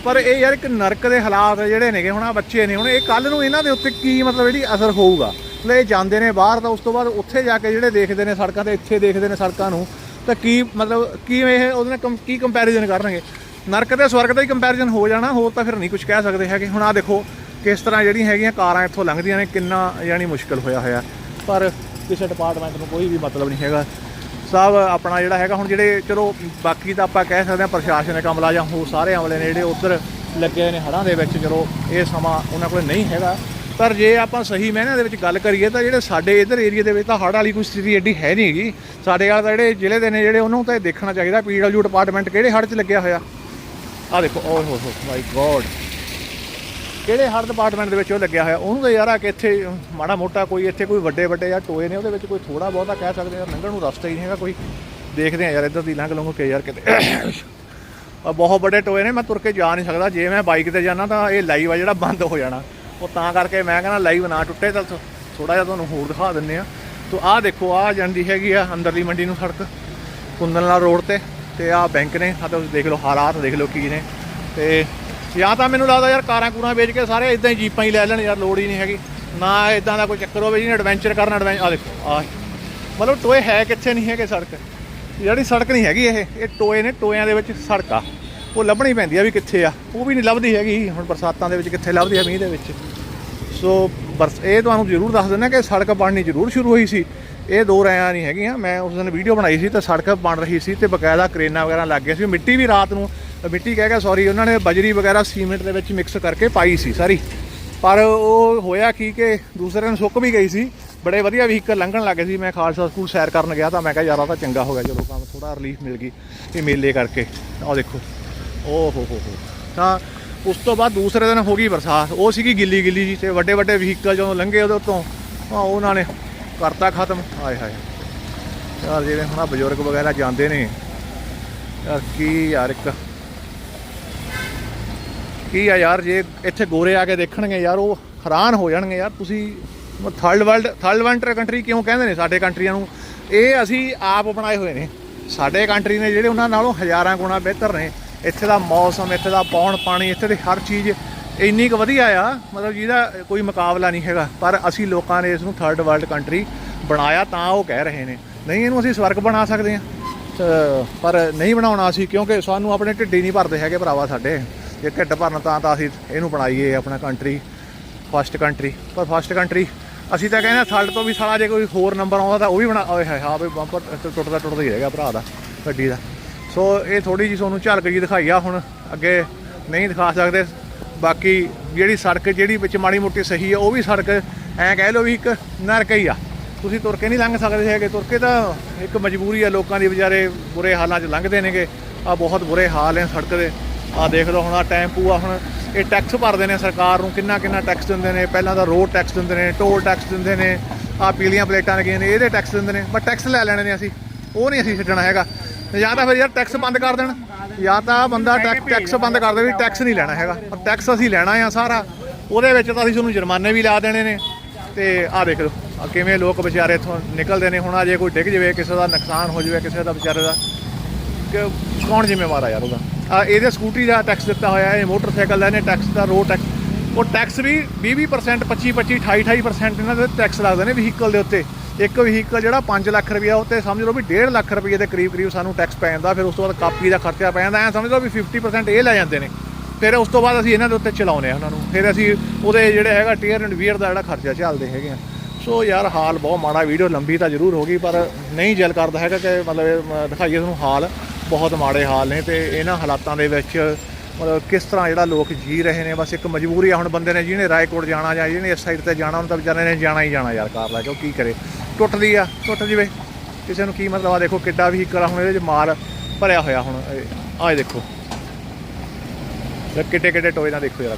ਪਰ ਇਹ ਯਾਰ ਇੱਕ ਨਰਕ ਦੇ ਹਾਲਾਤ ਜਿਹੜੇ ਨੇਗੇ ਹੁਣ ਆ ਬੱਚੇ ਨੇ, ਹੁਣ ਇਹ ਕੱਲ ਨੂੰ ਇਹਨਾਂ ਦੇ ਉੱਤੇ ਕੀ ਮਤਲਬ ਜਿਹੜੀ ਅਸਰ ਹੋਊਗਾ? ਮਤਲਬ ਇਹ ਜਾਂਦੇ ਨੇ ਬਾਹਰ ਤਾਂ ਉਸ ਤੋਂ ਬਾਅਦ ਉੱਥੇ ਜਾ ਕੇ ਜਿਹੜੇ ਦੇਖਦੇ ਨੇ ਸੜਕਾਂ ਤੇ, ਇੱਥੇ ਦੇਖਦੇ ਨੇ ਸੜਕਾਂ ਨੂੰ, ਤਾਂ ਕੀ ਮਤਲਬ ਕੀ ਇਹ ਉਹਦੇ ਨਾਲ ਕੰਪ- ਕੀ ਕੰਪੈਰੀਜ਼ਨ ਕਰਨਗੇ? ਨਰਕ ਤੇ ਸਵਰਗ ਦਾ ਹੀ ਕੰਪੈਰੀਜ਼ਨ ਹੋ ਜਾਣਾ, ਹੋਰ ਤਾਂ ਫਿਰ ਨਹੀਂ ਕੁਝ ਕਹਿ ਸਕਦੇ ਹੈਗੇ। ਹੁਣ ਆ ਦੇਖੋ, ਕਿਸ ਤਰ੍ਹਾਂ ਜਿਹੜੀਆਂ ਹੈਗੀਆਂ ਕਾਰਾਂ ਇੱਥੋਂ ਲੰਘਦੀਆਂ ਨੇ, ਕਿੰਨਾ ਯਾਨੀ ਮੁਸ਼ਕਲ ਹੋਇਆ ਹੋਇਆ। ਪਰ ਕਿਸੇ ਡਿਪਾਰਟਮੈਂਟ ਨੂੰ ਕੋਈ ਵੀ ਮਤਲਬ ਨਹੀਂ ਹੈਗਾ। ਸਾਹਿਬ, ਆਪਣਾ ਜਿਹੜਾ ਹੈਗਾ, ਹੁਣ ਜਿਹੜੇ, ਚਲੋ, ਬਾਕੀ ਤਾਂ ਆਪਾਂ ਕਹਿ ਸਕਦੇ ਹਾਂ ਪ੍ਰਸ਼ਾਸਨਿਕ ਅਮਲਾ ਜਾਂ ਹੋਰ ਸਾਰੇ ਅਮਲੇ ਨੇ ਜਿਹੜੇ ਉਧਰ ਲੱਗੇ ਨੇ ਹੜ੍ਹਾਂ ਦੇ ਵਿੱਚ, ਚਲੋ, ਇਹ ਸਮਾਂ ਉਹਨਾਂ ਕੋਲ ਨਹੀਂ ਹੈਗਾ। ਪਰ ਜੇ ਆਪਾਂ ਸਹੀ ਮਾਇਨਿਆਂ ਦੇ ਵਿੱਚ ਗੱਲ ਕਰੀਏ ਤਾਂ ਜਿਹੜੇ ਸਾਡੇ ਇਧਰ ਏਰੀਆ ਦੇ ਵਿੱਚ ਤਾਂ ਹੜ੍ਹ ਵਾਲੀ ਕੋਈ ਸਥਿਤੀ ਐਡੀ ਹੈ ਨਹੀਂ ਹੈਗੀ ਸਾਡੇ ਵਾਲਾ ਤਾਂ ਜਿਹੜੇ ਜ਼ਿਲ੍ਹੇ ਦੇ ਨੇ ਜਿਹੜੇ, ਉਹਨੂੰ ਤਾਂ ਇਹ ਦੇਖਣਾ ਚਾਹੀਦਾ ਪੀਡਬਲਯੂ ਡਿਪਾਰਟਮੈਂਟ ਕਿਹੜੇ ਹੜ੍ਹ 'ਚ ਲੱਗਿਆ ਹੋਇਆ। ਆ ਦੇਖੋ ਓਹ ਹੋ ਹੋ ਮਾਈ ਗੋਡ ਕਿਹੜੇ ਹਰ ਡਿਪਾਰਟਮੈਂਟ ਦੇ ਵਿੱਚ ਉਹ ਲੱਗਿਆ ਹੋਇਆ? ਉਹਨੂੰ ਤਾਂ ਯਾਰ ਆ ਕਿ ਇੱਥੇ ਮਾੜਾ ਮੋਟਾ ਕੋਈ ਇੱਥੇ ਕੋਈ ਵੱਡੇ ਵੱਡੇ ਜਾਂ ਟੋਏ ਨੇ, ਉਹਦੇ ਵਿੱਚ ਕੋਈ ਥੋੜਾ ਬਹੁਤਾ ਕਹਿ ਸਕਦੇ ਆ, ਲੰਘਣ ਨੂੰ ਰਸਤਾ ਹੀ ਨਹੀਂ ਹੈਗਾ, ਕੋਈ ਦੇਖਦੇ ਆ ਯਾਰ ਇੱਧਰ ਦੀ ਲੰਘ ਲਵਾਂਗੇ ਕਿ ਯਾਰ ਕਿਤੇ। ਆ ਬਹੁਤ ਵੱਡੇ ਟੋਏ ਨੇ, ਮੈਂ ਤੁਰ ਕੇ ਜਾ ਨਹੀਂ ਸਕਦਾ, ਜੇ ਮੈਂ ਬਾਈਕ ਤੇ ਜਾਣਾ ਤਾਂ ਇਹ ਲਾਈਵ ਆ ਜਿਹੜਾ ਬੰਦ ਹੋ ਜਾਣਾ। ਉਹ ਤਾਂ ਕਰਕੇ ਮੈਂ ਕਹਿੰਦਾ ਲਾਈਵ ਨਾ ਟੁੱਟੇ ਤਾਂ ਥੋੜਾ ਜਿਹਾ ਤੁਹਾਨੂੰ ਹੋਰ ਦਿਖਾ ਦਿੰਨੇ ਆ। ਤੋ ਆਹ ਦੇਖੋ ਆ ਜਾਂਦੀ ਹੈਗੀ ਆ ਅੰਦਰਲੀ ਮੰਡੀ ਨੂੰ ਸੜਕ ਕੁੰਦਨਲਾ ਰੋਡ ਤੇ ਤੇ ਆਹ ਬੈਂਕ ਨੇ ਆ ਤੁਸੀਂ ਦੇਖ ਲਓ, ਹਾਲਾਤ ਦੇਖ ਲਓ ਕੀ ਨੇ। ਤੇ ਜਾਂ ਤਾਂ ਮੈਨੂੰ ਲੱਗਦਾ ਯਾਰ ਕਾਰਾਂ ਕੂਰਾਂ ਵੇਚ ਕੇ ਸਾਰੇ ਇਦਾਂ ਹੀ ਜੀਪਾਂ ਹੀ ਲੈ ਲੈਣ ਯਾਰ, ਲੋੜ ਹੀ ਨਹੀਂ ਹੈਗੀ। ਨਾ ਇਦਾਂ ਦਾ ਕੋਈ ਚੱਕਰ ਹੋਵੇ, ਜਿਹਨੇ ਐਡਵੈਂਚਰ ਕਰਨ ਐਡਵੈਂਚਰ ਆ ਦੇਖੋ ਆ ਮਤਲਬ ਟੋਏ ਹੈ ਕਿੱਥੇ ਨਹੀਂ ਹੈਗੇ ਸੜਕ। ਜਿਹੜੀ ਸੜਕ ਨਹੀਂ ਹੈਗੀ ਇਹ ਇਹ ਟੋਏ ਨੇ, ਟੋਇਆਂ ਦੇ ਵਿੱਚ ਸੜਕ ਆ। ਉਹ ਲੱਭਣੀ ਪੈਂਦੀ ਆ ਵੀ ਕਿੱਥੇ ਆ। ਉਹ ਵੀ ਨਹੀਂ ਲੱਭਦੀ ਹੈਗੀ, ਹੁਣ ਬਰਸਾਤਾਂ ਦੇ ਵਿੱਚ ਕਿੱਥੇ ਲੱਭਦੀ ਆ, ਮੀਂਹ ਦੇ ਵਿੱਚ। ਸੋ ਬਰਸ ਇਹ ਤੁਹਾਨੂੰ ਜ਼ਰੂਰ ਦੱਸ ਦਿੰਦਾ ਕਿ ਸੜਕ ਬਣਨੀ ਜ਼ਰੂਰ ਸ਼ੁਰੂ ਹੋਈ ਸੀ। ਇਹ ਦੋ ਰਾਇਆਂ ਨਹੀਂ ਹੈਗੀਆਂ। ਮੈਂ ਉਸ ਦਿਨ ਵੀਡੀਓ ਬਣਾਈ ਸੀ ਤਾਂ ਸੜਕ ਬਣ ਰਹੀ ਸੀ ਤੇ ਬਕਾਇਦਾ ਕਰੇਨਾ ਵਗੈਰਾ ਲੱਗ ਗਿਆ ਸੀ। ਮਿੱਟੀ ਵੀ ਰਾਤ ਨੂੰ, ਮਿੱਟੀ ਕਹਿ ਗਿਆ ਸੌਰੀ ਉਹਨਾਂ ਨੇ ਬਜਰੀ ਵਗੈਰਾ ਸੀਮੈਂਟ ਦੇ ਵਿੱਚ ਮਿਕਸ ਕਰਕੇ ਪਾਈ ਸੀ ਸਾਰੀ ਪਰ ਉਹ ਹੋਇਆ ਕੀ ਕਿ ਦੂਸਰੇ ਦਿਨ ਸੁੱਕ ਵੀ ਗਈ ਸੀ। ਬੜੇ ਵਧੀਆ ਵਹੀਕਲ ਲੰਘਣ ਲੱਗੇ ਸੀ। ਮੈਂ ਖਾਲਸਾ ਸਕੂਲ ਸੈਰ ਕਰਨ ਗਿਆ ਤਾਂ ਮੈਂ ਕਿਹਾ ਯਾਰ, ਆਹ ਤਾਂ ਚੰਗਾ ਹੋ ਗਿਆ, ਚਲੋ ਕੰਮ ਥੋੜਾ ਰਿਲੀਫ ਮਿਲ ਗਈ ਇਹ ਮੇਲੇ ਕਰਕੇ। ਆਹ ਦੇਖੋ। ਓ ਹੋ ਹੋ ਹੋ। ਤਾਂ ਉਸ ਤੋਂ ਬਾਅਦ ਦੂਸਰੇ ਦਿਨ ਹੋ ਗਈ ਬਰਸਾਤ। ਉਹ ਸੀਗੀ ਗਿੱਲੀ ਗਿੱਲੀ ਜੀ ਤੇ ਵੱਡੇ ਵੱਡੇ ਵਹੀਕਲ ਜਦੋਂ ਲੰਘੇ ਉਹਦੇ ਉੱਤੋਂ ਆ ਉਹਨਾਂ ਨੇ ਕਰਤਾ ਖਤਮ। ਹਾਏ ਹਾਏ। ਯਾਰ ਜਿਹੜੇ ਹੁਣ ਆਹ ਬਜ਼ੁਰਗ ਵਗੈਰਾ ਜਾਂਦੇ ਨੇ, ਯਾਰ ਕੀ ਯਾਰ ਇੱਕ। ਕੀ ਆ ਯਾਰ, ਜੇ ਇੱਥੇ ਗੋਰੇ ਆ ਕੇ ਦੇਖਣਗੇ, ਯਾਰ ਉਹ ਹੈਰਾਨ ਹੋ ਜਾਣਗੇ ਯਾਰ। ਤੁਸੀਂ third world third world country ਕਿਉਂ ਕਹਿੰਦੇ ਨੇ ਸਾਡੇ ਕੰਟਰੀਆਂ ਨੂੰ? ਇਹ ਅਸੀਂ ਆਪ ਬਣਾਏ ਹੋਏ ਨੇ। ਸਾਡੇ ਕੰਟਰੀ ਨੇ ਜਿਹੜੇ ਉਹਨਾਂ ਨਾਲੋਂ ਹਜ਼ਾਰਾਂ ਗੁਣਾ ਬਿਹਤਰ ਨੇ। ਇੱਥੇ ਦਾ ਮੌਸਮ, ਇੱਥੇ ਦਾ ਪੌਣ ਪਾਣੀ ਇੱਥੇ ਦੀ ਹਰ ਚੀਜ਼ ਇੰਨੀ ਕੁ ਵਧੀਆ ਆ, ਮਤਲਬ ਜਿਹਦਾ ਕੋਈ ਮੁਕਾਬਲਾ ਨਹੀਂ ਹੈਗਾ। ਪਰ ਅਸੀਂ ਲੋਕਾਂ ਨੇ ਇਸ ਨੂੰ ਥਰਡ ਵਰਲਡ ਕੰਟਰੀ ਬਣਾਇਆ ਤਾਂ ਉਹ ਕਹਿ ਰਹੇ ਨੇ। ਨਹੀਂ, ਇਹਨੂੰ ਅਸੀਂ ਸਵਰਗ ਬਣਾ ਸਕਦੇ ਹਾਂ। ਪਰ ਨਹੀਂ ਬਣਾਉਣਾ ਅਸੀਂ, ਕਿਉਂਕਿ ਸਾਨੂੰ ਆਪਣੇ ਢਿੱਡੀ ਨਹੀਂ ਭਰਦੇ ਹੈਗੇ ਭਰਾਵਾ ਸਾਡੇ। ਜੇ ਢਿੱਡ ਭਰਨ ਤਾਂ ਤਾਂ ਅਸੀਂ ਇਹਨੂੰ ਬਣਾਈਏ ਆਪਣਾ ਕੰਟਰੀ ਫਸਟ ਕੰਟਰੀ ਪਰ ਫਸਟ ਕੰਟਰੀ ਅਸੀਂ ਤਾਂ ਕਹਿੰਦੇ ਹਾਂ ਸਾਡੇ ਤੋਂ ਵੀ ਸਾਲਾ ਜੇ ਕੋਈ ਹੋਰ ਨੰਬਰ ਆਉਂਦਾ ਤਾਂ ਉਹ ਵੀ ਬਣਾ, ਓਏ ਹਾਏ ਹਾਂ ਵੀ ਬੰਪਰ ਟੁੱਟਦਾ ਟੁੱਟਦਾ ਹੀ ਰਹੇਗਾ ਭਰਾ ਦਾ, ਗੱਡੀ ਦਾ। ਸੋ ਇਹ ਥੋੜੀ ਜਿਹੀ ਤੁਹਾਨੂੰ ਝਲਕ ਜੀ ਦਿਖਾਈ ਆ ਹੁਣ। ਅੱਗੇ ਨਹੀਂ ਦਿਖਾ ਸਕਦੇ ਬਾਕੀ ਜਿਹੜੀ ਸੜਕ ਜਿਹੜੀ ਵਿੱਚ ਮਾੜੀ ਮੋਟੀ ਸਹੀ ਆ, ਉਹ ਵੀ ਸੜਕ ਐਂ ਕਹਿ ਲਓ ਵੀ ਇੱਕ ਨਰਕ ਹੀ ਆ। ਤੁਸੀਂ ਤੁਰ ਕੇ ਨਹੀਂ ਲੰਘ ਸਕਦੇ ਹੈਗੇ। ਤੁਰ ਕੇ ਤਾਂ ਇੱਕ ਮਜਬੂਰੀ ਆ, ਲੋਕਾਂ ਦੀ ਵਿਚਾਰੇ ਬੁਰੇ ਹਾਲਾਂ 'ਚ ਲੰਘਦੇ ਨੇਗੇ। ਆ ਬਹੁਤ ਬੁਰੇ ਹਾਲ ਨੇ ਸੜਕ ਦੇ। ਆ ਦੇਖ ਲਓ ਹੁਣ ਆ ਟੈਂਪੂ ਆ ਹੁਣ ਇਹ ਟੈਕਸ ਭਰਦੇ ਨੇ ਸਰਕਾਰ ਨੂੰ। ਕਿੰਨਾ ਕਿੰਨਾ ਟੈਕਸ ਦਿੰਦੇ ਨੇ। ਪਹਿਲਾਂ ਤਾਂ ਰੋਡ ਟੈਕਸ ਦਿੰਦੇ ਨੇ ਟੋਲ ਟੈਕਸ ਦਿੰਦੇ ਨੇ। ਆ ਪੀਲੀਆਂ ਪਲੇਟਾਂ ਲੱਗੀਆਂ ਨੇ, ਇਹਦੇ ਟੈਕਸ ਦਿੰਦੇ ਨੇ। ਬਟ ਟੈਕਸ ਲੈ ਲੈਣੇ ਨੇ ਅਸੀਂ। ਉਹ ਨਹੀਂ ਅਸੀਂ ਛੱਡਣਾ ਹੈਗਾ। ਤੇ ਜਾਂ ਤਾਂ ਫਿਰ ਯਾਰ ਟੈਕਸ ਬੰਦ ਕਰ ਦੇਣ। ਜਾਂ ਤਾਂ ਬੰਦਾ ਟੈਕਸ ਬੰਦ ਕਰ ਦੇ ਵੀ ਟੈਕਸ ਨਹੀਂ ਲੈਣਾ ਹੈਗਾ। ਪਰ ਟੈਕਸ ਅਸੀਂ ਲੈਣਾ ਆ ਸਾਰਾ। ਉਹਦੇ ਵਿੱਚ ਤਾਂ ਅਸੀਂ ਤੁਹਾਨੂੰ ਜੁਰਮਾਨੇ ਵੀ ਲਾ ਦੇਣੇ ਨੇ। ਤੇ ਆਹ ਦੇਖ ਲਓ ਕਿਵੇਂ ਲੋਕ ਵਿਚਾਰੇ ਇੱਥੋਂ ਨਿਕਲਦੇ ਨੇ। ਹੁਣ ਆ ਜੇ ਕੋਈ ਡਿੱਗ ਜਾਵੇ, ਕਿਸੇ ਦਾ ਨੁਕਸਾਨ ਹੋ ਜਾਵੇ, ਕਿਸੇ ਦਾ ਵਿਚਾਰੇ ਦਾ, ਕਿ ਕੌਣ ਜ਼ਿੰਮੇਵਾਰ ਆ ਯਾਰ ਉਹਦਾ? ਆ ਇਹਦੇ ਸਕੂਟਰੀ ਦਾ ਟੈਕਸ ਦਿੱਤਾ ਹੋਇਆ, ਇਹ ਮੋਟਰਸਾਈਕਲ ਦਾ, ਇਹਨੇ ਟੈਕਸ ਦਾ ਰੋਡ ਟੈਕਸ। ਉਹ ਟੈਕਸ ਵੀ 20% 25 25 28 28% ਇਹਨਾਂ ਦੇ ਟੈਕਸ ਲੱਗਦੇ ਨੇ ਵਹੀਕਲ ਦੇ ਉੱਤੇ। ਇੱਕ ਵਹੀਕਲ ਜਿਹੜਾ 5 ਲੱਖ ਰੁਪਇਆ ਉੱਤੇ ਸਮਝ ਲਓ ਵੀ 1.5 ਲੱਖ ਰੁਪਏ ਦੇ ਕਰੀਬ ਕਰੀਬ ਸਾਨੂੰ ਟੈਕਸ ਪੈ ਜਾਂਦਾ ਫਿਰ ਉਸ ਤੋਂ ਬਾਅਦ ਕਾਪੀ ਦਾ ਖਰਚਾ ਪੈ ਜਾਂਦਾ ਐ ਸਮਝ ਲਓ ਵੀ 50% ਇਹ ਲੈ ਜਾਂਦੇ ਨੇ। ਫਿਰ ਉਸ ਤੋਂ ਬਾਅਦ ਅਸੀਂ ਇਹਨਾਂ ਦੇ ਉੱਤੇ ਚਲਾਉਨੇ ਆ ਉਹਨਾਂ ਨੂੰ। ਫਿਰ ਅਸੀਂ ਉਹਦੇ ਜਿਹੜੇ ਹੈਗਾ ਟੀਅਰ ਐਂਡ ਵੀਅਰ ਦਾ ਜਿਹੜਾ ਖਰਚਾ ਚੱਲਦੇ ਹੈਗੇ ਆ। ਸੋ ਯਾਰ ਹਾਲ ਬਹੁਤ ਮਾੜਾ ਵੀਡੀਓ ਲੰਬੀ ਤਾਂ ਜ਼ਰੂਰ ਹੋ ਗਈ ਪਰ ਨਹੀਂ ਜਲ ਕਰਦਾ ਹੈਗਾ ਕਿ ਮਤਲਬ ਇਹ, ਦਿਖਾਈਏ ਤੁਹਾਨੂੰ ਹਾਲ। ਬਹੁਤ ਮਾੜੇ ਹਾਲ ਨੇ ਤੇ ਇਹਨਾਂ ਹਾਲਾਤਾਂ ਦੇ ਵਿੱਚ ਮਤਲਬ ਕਿਸ ਤਰ੍ਹਾਂ ਜਿਹੜਾ ਲੋਕ ਜੀ ਰਹੇ ਨੇ ਬਸ ਇੱਕ ਮਜਬੂਰੀ ਆ ਹੁਣ ਬੰਦੇ ਨੇ ਜਿਹਨੇ ਰਾਏਕੋਟ ਜਾਣਾ ਜਾਂ ਜਿਹਨੇ ਇਸ ਸਾਈਡ ਤੇ ਜਾਣਾ ਉਹਨੂੰ ਤਾਂ ਵਿਚਾਰੇ ਨੇ ਜਾਣਾ ਹੀ ਜਾਣਾ ਯਾਰ ਕਾਰ ਲੈ ਕੇ ਉਹ ਕੀ ਕਰੇ? ਟੁੱਟਦੀ ਆ, ਟੁੱਟ ਜਵੇ। ਕਿਸੇ ਨੂੰ ਕੀ ਮਤਲਬ ਆ, ਦੇਖੋ ਕਿੱਡਾ ਵੀ ਕਰਾ ਹੁਣ ਇਹਦੇ ਚ ਮਾਲ ਭਰਿਆ ਹੋਇਆ ਹੁਣ, ਇਹ- ਆਹ ਦੇਖੋ। ਕਿੱਡੇ ਕਿੱਡੇ ਟੋਏ ਨਾਲ ਦੇਖੋ ਜਰਾ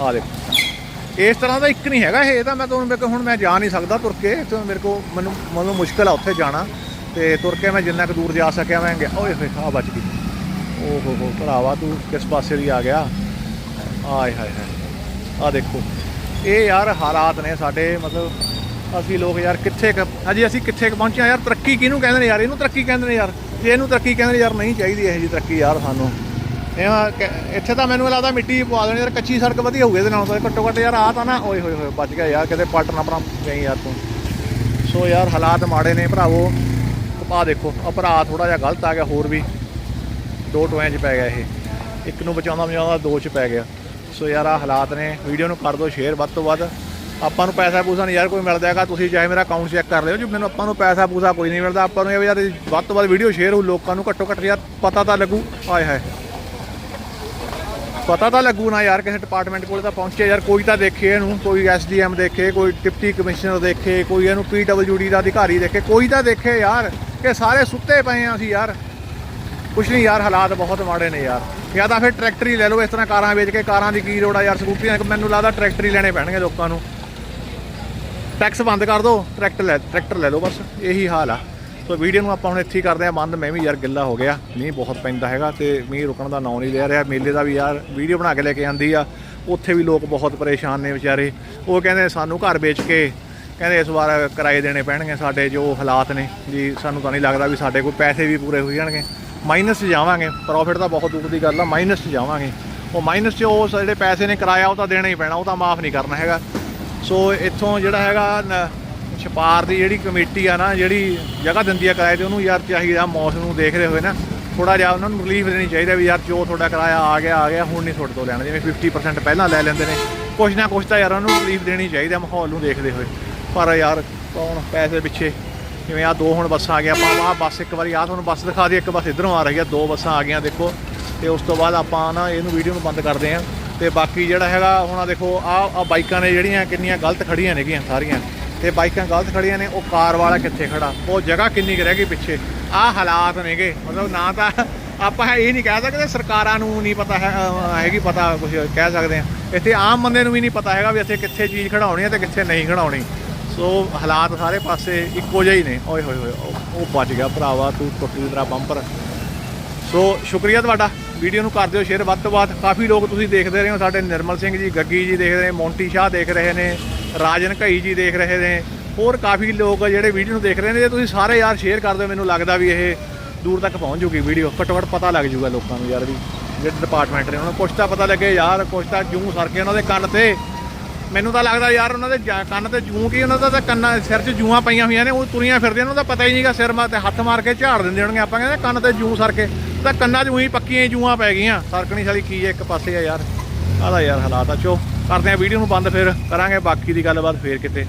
ਆਹ ਦੇਖੋ। ਇਸ ਤਰ੍ਹਾਂ ਦਾ ਇੱਕ ਨਹੀਂ ਹੈਗਾ ਇਹ ਤਾਂ ਮੈਂ ਤੁਹਾਨੂੰ ਮੇਰੇ ਹੁਣ ਮੈਂ ਜਾ ਨਹੀਂ ਸਕਦਾ ਤੁਰ ਕੇ ਤੇ ਮੇਰੇ ਕੋ ਮੈਨੂੰ ਮਤਲਬ ਮੁਸ਼ਕਲ ਆ ਉੱਥੇ ਜਾਣਾ। ਤੇ ਤੁਰ ਕੇ ਮੈਂ ਜਿੰਨਾ ਕੁ ਦੂਰ ਜਾ ਸਕਿਆ ਮੈਂ ਗਿਆ, ਓਏ ਹੋਏ ਆ ਬਚ ਗਈ। ਓ ਹੋ ਹੋ ਭਰਾਵਾ ਤੂੰ ਕਿਸ ਪਾਸੇ ਦੀ ਆ ਗਿਆ? ਆਏ ਹਾਏ ਹਾਏ। ਆ ਦੇਖੋ। ਇਹ ਯਾਰ ਹਾਲਾਤ ਨੇ ਸਾਡੇ, ਮਤਲਬ ਅਸੀਂ ਲੋਕ ਯਾਰ ਕਿੱਥੇ ਕੁ- ਹਜੇ ਅਸੀਂ ਕਿੱਥੇ ਕੁ ਪਹੁੰਚੇ ਆ ਯਾਰ ਤਰੱਕੀ ਕਿਹਨੂੰ ਕਹਿੰਦੇ ਨੇ ਯਾਰ? ਇਹਨੂੰ ਤਰੱਕੀ ਕਹਿੰਦੇ ਨੇ ਯਾਰ। ਜੇ ਇਹਨੂੰ ਤਰੱਕੀ ਕਹਿੰਦੇ ਨੇ ਯਾਰ, ਨਹੀਂ ਚਾਹੀਦੀ ਇਹ ਜੀ ਤਰੱਕੀ ਯਾਰ ਸਾਨੂੰ। ਇਹ ਆ ਇੱਥੇ ਤਾਂ ਮੈਨੂੰ ਲੱਗਦਾ ਮਿੱਟੀ ਪਵਾ ਦੇਣੀ, ਯਾਰ ਕੱਚੀ ਸੜਕ ਵਧੀਆ ਹੋਊਗੀ ਇਹਦੇ ਨਾਲੋਂ ਤਾਂ। ਘੱਟੋ ਘੱਟ ਯਾਰ ਆ ਤਾਂ ਨਾ ਓਏ ਹੋਏ ਹੋਏ ਬਚ ਗਿਆ ਯਾਰ, ਕਿਤੇ ਪਲਟ ਨਾ ਪਰਾਂ ਗਈ ਯਾਰ ਤੂੰ। ਸੋ ਯਾਰ ਹਾਲਾਤ ਮਾੜੇ ਨੇ ਭਰਾਵੋ। ਆ ਦੇਖੋ ਆ ਭਰਾ ਥੋੜਾ ਜਿਹਾ ਗਲਤ ਆ ਗਿਆ, ਹੋਰ ਵੀ ਦੋ ਟੋਆਂ 'ਚ ਪੈ ਗਿਆ ਇਹ। ਇੱਕ ਨੂੰ ਬਚਾਉਂਦਾ ਬਚਾਉਂਦਾ, ਦੋ 'ਚ ਪੈ ਗਿਆ। ਸੋ ਯਾਰ ਆ ਹਾਲਾਤ ਨੇ। ਵੀਡੀਓ ਨੂੰ ਕਰ ਦਿਓ, ਸ਼ੇਅਰ ਵੱਧ ਤੋਂ ਵੱਧ। ਆਪਾਂ ਨੂੰ ਪੈਸਾ ਪੂਸਾ ਨਹੀਂ ਯਾਰ, ਕੋਈ ਮਿਲਦਾ ਹੈਗਾ, ਤੁਸੀਂ ਚਾਹੇ ਮੇਰਾ ਅਕਾਊਂਟ ਚੈੱਕ ਕਰ ਲਿਓ, ਜੀ ਮੈਨੂੰ ਆਪਾਂ ਨੂੰ ਪੈਸਾ ਪੂਸਾ ਕੋਈ ਨਹੀਂ ਮਿਲਦਾ, ਆਪਾਂ ਨੂੰ ਇਹ ਵੀ ਯਾਰ ਵੱਧ ਤੋਂ ਵੱਧ ਵੀਡੀਓ ਸ਼ੇਅਰ ਹੋ ਲੋਕਾਂ ਨੂੰ ਘੱਟੋ ਘੱਟ ਯਾਰ ਪਤਾ ਤਾਂ ਲੱਗੂ। ਆਏ ਹਾਏ। ਪਤਾ ਤਾਂ ਲੱਗੂ ਨਾ ਯਾਰ, ਕਿਸੇ ਡਿਪਾਰਟਮੈਂਟ ਕੋਲ ਤਾਂ ਪਹੁੰਚੇ ਯਾਰ, ਕੋਈ ਤਾਂ ਦੇਖੇ ਇਹਨੂੰ, ਕੋਈ ਐਸਡੀਐਮ ਦੇਖੇ, ਕੋਈ ਡਿਪਟੀ ਕਮਿਸ਼ਨਰ ਦੇਖੇ, ਕੋਈ ਇਹਨੂੰ ਪੀਡਬਲਯੂਡੀ ਦਾ ਅਧਿਕਾਰੀ ਦੇਖੇ, ਕੋਈ ਤਾਂ ਦੇਖੇ ਯਾਰ, ਕਿ ਸਾਰੇ ਸੁੱਤੇ ਪਏ ਆ ਅਸੀਂ ਯਾਰ। ਕੁਛ ਨਹੀਂ ਯਾਰ, ਹਾਲਾਤ ਬਹੁਤ ਮਾੜੇ ਨੇ ਯਾਰ। ਜਾਂ ਤਾਂ ਫਿਰ ਟਰੈਕਟਰ ਹੀ ਲੈ ਲਓ, ਇਸ ਤਰ੍ਹਾਂ ਕਾਰਾਂ ਵੇਚ ਕੇ ਕਾਰਾਂ ਦੀ ਕੀ ਲੋੜ ਆ ਯਾਰ, ਸਕੂਟਰੀਆਂ, ਮੈਨੂੰ ਲੱਗਦਾ ਟਰੈਕਟਰ ਹੀ ਲੈਣੇ ਪੈਣਗੇ ਲੋਕਾਂ ਨੂੰ। ਟੈਕਸ ਬੰਦ ਕਰ ਦਿਓ ਟਰੈਕਟਰ ਲੈ ਟਰੈਕਟਰ ਲੈ ਲਓ ਬਸ, ਇਹੀ ਹਾਲ ਆ। ਸੋ ਵੀਡੀਓ ਨੂੰ ਆਪਾਂ ਹੁਣ ਇੱਥੇ ਹੀ ਕਰਦੇ ਆ ਬੰਦ, ਮੈਂ ਵੀ ਯਾਰ ਗਿੱਲਾ ਹੋ ਗਿਆ, ਮੀਂਹ ਬਹੁਤ ਪੈਂਦਾ ਹੈਗਾ ਤੇ ਮੀਂਹ ਰੁਕਣ ਦਾ ਨਾਂ ਨਹੀਂ ਲੈ ਰਿਹਾ। ਮੇਲੇ ਦਾ ਵੀ ਯਾਰ ਵੀਡੀਓ ਬਣਾ ਕੇ ਲੈ ਕੇ ਆਂਦੀ ਆ, ਉੱਥੇ ਵੀ ਲੋਕ ਬਹੁਤ ਪਰੇਸ਼ਾਨ ਨੇ ਵਿਚਾਰੇ। ਉਹ ਕਹਿੰਦੇ ਸਾਨੂੰ ਘਰ ਵੇਚ ਕੇ, ਕਹਿੰਦੇ ਇਸ ਵਾਰ ਕਿਰਾਏ ਦੇਣੇ ਪੈਣਗੇ ਸਾਡੇ ਜੋ ਹਾਲਾਤ ਨੇ ਜੀ ਸਾਨੂੰ ਤਾਂ ਨਹੀਂ ਲੱਗਦਾ ਵੀ ਸਾਡੇ ਕੋਲ ਪੈਸੇ ਵੀ ਪੂਰੇ ਹੋ ਜਾਣਗੇ। ਮਾਈਨਸ 'ਚ ਜਾਵਾਂਗੇ ਪ੍ਰੋਫਿਟ ਤਾਂ ਬਹੁਤ ਦੂਰ ਦੀ ਗੱਲ ਆ ਮਾਈਨਸ 'ਚ ਜਾਵਾਂਗੇ। ਉਹ ਮਾਈਨਸ 'ਚ ਉਹ ਜਿਹੜੇ ਪੈਸੇ ਨੇ ਕਿਰਾਇਆ ਉਹ ਤਾਂ ਦੇਣਾ ਹੀ ਪੈਣਾ, ਉਹ ਤਾਂ ਮਾਫ ਨਹੀਂ ਕਰਨਾ ਹੈਗਾ। ਸੋ ਇੱਥੋਂ ਜਿਹੜਾ ਹੈਗਾ, ਨ- ਛਪਾਰ ਦੀ ਜਿਹੜੀ ਕਮੇਟੀ ਆ ਨਾ, ਜਿਹੜੀ ਜਗ੍ਹਾ ਦਿੰਦੀ ਆ ਕਿਰਾਏ ਤੇ, ਉਹਨੂੰ ਯਾਰ ਚਾਹੀਦਾ ਮੌਸਮ ਨੂੰ ਦੇਖਦੇ ਹੋਏ ਨਾ ਥੋੜਾ ਜਿਹਾ ਉਹਨਾਂ ਨੂੰ ਰਿਲੀਫ ਦੇਣੀ ਚਾਹੀਦਾ ਵੀ ਯਾਰ ਜੋ ਤੁਹਾਡਾ ਕਿਰਾਇਆ ਆ ਗਿਆ ਆ ਗਿਆ, ਹੁਣ ਨਹੀਂ ਤੁਹਾਡੇ ਤੋਂ ਲੈਣਾ। ਜਿਵੇਂ 50% ਪਹਿਲਾਂ ਲੈ ਲੈਂਦੇ ਨੇ। ਕੁਛ ਨਾ ਕੁਛ ਤਾਂ ਯਾਰ ਉਹਨਾਂ ਨੂੰ ਰਿਲੀਫ ਦੇਣੀ ਚਾਹੀਦਾ ਮਾਹੌਲ ਨੂੰ ਦੇਖਦੇ ਹੋਏ। ਪਰ ਯਾਰ ਕੌਣ ਪੈਸੇ ਪਿੱਛੇ? ਜਿਵੇਂ ਆ ਦੋ ਹੁਣ ਬੱਸਾਂ ਆ ਗਈਆਂ, ਆਪਾਂ ਆਹ ਬੱਸ ਇੱਕ ਵਾਰੀ ਆ ਤੁਹਾਨੂੰ ਬੱਸ ਦਿਖਾ ਦੇ ਇੱਕ ਬੱਸ ਇਧਰੋਂ ਆ ਰਹੀ ਆ, ਦੋ ਬੱਸਾਂ ਆ ਗਈਆਂ, ਦੇਖੋ। ਤੇ ਉਸ ਤੋਂ ਬਾਅਦ ਆਪਾਂ ਨਾ, ਇਹਨੂੰ ਵੀਡੀਓ ਨੂੰ ਬੰਦ ਕਰਦੇ ਆਂ। ਤੇ ਬਾਕੀ ਜਿਹੜਾ ਹੈਗਾ, ਹੁਣ ਦੇਖੋ ਆ ਆ ਬਾਈਕਾਂ ਨੇ ਜਿਹੜੀਆਂ ਕਿੰਨੀਆਂ ਗਲਤ ਖੜੀਆਂ ਨੇਗੀਆਂ ਸਾਰੀਆਂ। ਤੇ ਬਾਈਕਾਂ ਗਲਤ ਖੜੀਆਂ ਨੇ, ਉਹ ਕਾਰ ਵਾਲਾ ਕਿੱਥੇ ਖੜਾ? ਉਹ ਜਗ੍ਹਾ ਕਿੰਨੀ ਕੁ ਰਹਿ ਗਈ ਪਿੱਛੇ? ਆ ਹਾਲਾਤ ਨੇਗੇ। ਮਤਲਬ ਨਾ ਤਾਂ ਆਪਾਂ ਇਹ ਨਹੀਂ ਕਹਿ ਸਕਦੇ, ਸਰਕਾਰਾਂ ਨੂੰ ਨਹੀਂ ਪਤਾ ਹੈ ਹੈਗੀ ਪਤਾ ਕੁਝ ਕਹਿ ਸਕਦੇ ਆ ਇੱਥੇ ਆਮ ਬੰਦੇ ਨੂੰ ਵੀ ਨਹੀਂ ਪਤਾ ਹੈਗਾ ਵੀ ਇੱਥੇ ਕਿੱਥੇ ਚੀਜ਼ ਖੜਾਉਣੀ ਹੈ ਤੇ ਕਿੱਥੇ ਨਹੀਂ ਖੜਾਉਣੀ ਸੋ ਹਾਲਾਤ ਸਾਰੇ ਪਾਸੇ ਇੱਕੋ ਜਿਹੇ ਹੀ ਨੇ। ਓਏ ਹੋਏ ਹੋਏ, ਉਹ- ਉਹ ਬਚ ਗਿਆ ਭਰਾਵਾ, ਤੂੰ ਟੁੱਟੀ ਤੇਰਾ ਬੰਪਰ ਸੋ ਸ਼ੁਕਰੀਆ ਤੁਹਾਡਾ। ਵੀਡੀਓ ਨੂੰ ਕਰ ਦਿਓ ਸ਼ੇਅਰ ਵੱਧ ਤੋਂ ਵੱਧ ਕਾਫੀ ਲੋਕ ਤੁਸੀਂ ਦੇਖਦੇ ਰਹੇ ਹੋ। ਸਾਡੇ ਨਿਰਮਲ ਸਿੰਘ ਜੀ, ਗੱਗੀ ਜੀ ਦੇਖ ਰਹੇ ਨੇ ਮੌਂਟੀ ਸ਼ਾਹ ਦੇਖ ਰਹੇ ਨੇ, ਰਾਜਨ ਘਈ ਜੀ ਦੇਖ ਰਹੇ ਨੇ, ਹੋਰ ਕਾਫੀ ਲੋਕ ਜਿਹੜੇ ਵੀਡੀਓ ਨੂੰ ਦੇਖ ਰਹੇ ਨੇ ਜੇ ਤੁਸੀਂ ਸਾਰੇ ਯਾਰ ਸ਼ੇਅਰ ਕਰ ਦਿਓ। ਮੈਨੂੰ ਲੱਗਦਾ ਵੀ ਇਹ ਦੂਰ ਤੱਕ ਪਹੁੰਚ ਜੂਗੀ ਵੀਡੀਓ। ਘੱਟੋ ਘੱਟ ਪਤਾ ਲੱਗ ਜੂਗਾ ਲੋਕਾਂ ਨੂੰ ਯਾਰ ਵੀ ਜਿਹੜੇ ਡਿਪਾਰਟਮੈਂਟ ਨੇ। ਉਹਨਾਂ ਨੂੰ ਕੁਛ ਤਾਂ ਪਤਾ ਲੱਗੇ, ਯਾਰ ਕੁਛ ਤਾਂ ਜੂੰ ਸਰ ਕੇ ਉਹਨਾਂ ਦੇ ਕੰਨ ਤੇ। ਮੈਨੂੰ ਤਾਂ ਲੱਗਦਾ ਯਾਰ ਉਹਨਾਂ ਦੇ ਜਾ- ਕੰਨ ਤੇ ਜੂੰ ਕੀ, ਉਹਨਾਂ ਦਾ ਤਾਂ ਕੰਨਾਂ ਸਿਰ 'ਚ ਜੂਆਂ ਪਈਆਂ ਹੋਈਆਂ ਨੇ, ਉਹ ਤੁਰੀਆਂ ਫਿਰਦੀਆਂ ਉਹਨਾਂ ਦਾ ਪਤਾ ਹੀ ਨਹੀਂਗਾ ਸਿਰ ਮਾ ਤੇ ਹੱਥ ਮਾਰ ਕੇ ਝਾੜ ਦਿੰਦੇ ਹੋਣਗੇ, ਆਪਾਂ ਕਹਿੰਦੇ ਕੰਨ ਤੇ ਜੂੰ ਸਰ ਕੇ। ਤਾਂ ਕੰਨਾਂ 'ਚ ਉਹੀ ਪੱਕੀਆਂ ਹੀ ਜੂਆਂ ਪੈ ਗਈਆਂ। ਸਰਕਣੀ ਸਾਲੀ ਕੀ ਹੈ, ਇੱਕ ਪਾਸੇ ਆ ਯਾਰ। ਆਦਾ ਯਾਰ ਹਾਲਾਤ ਆ ਚੋ ਕਰਦੇ ਆ ਵੀਡੀਓ ਨੂੰ ਬੰਦ ਫਿਰ ਕਰਾਂਗੇ, ਬਾਕੀ ਦੀ ਗੱਲਬਾਤ ਫੇਰ ਕਿਤੇ।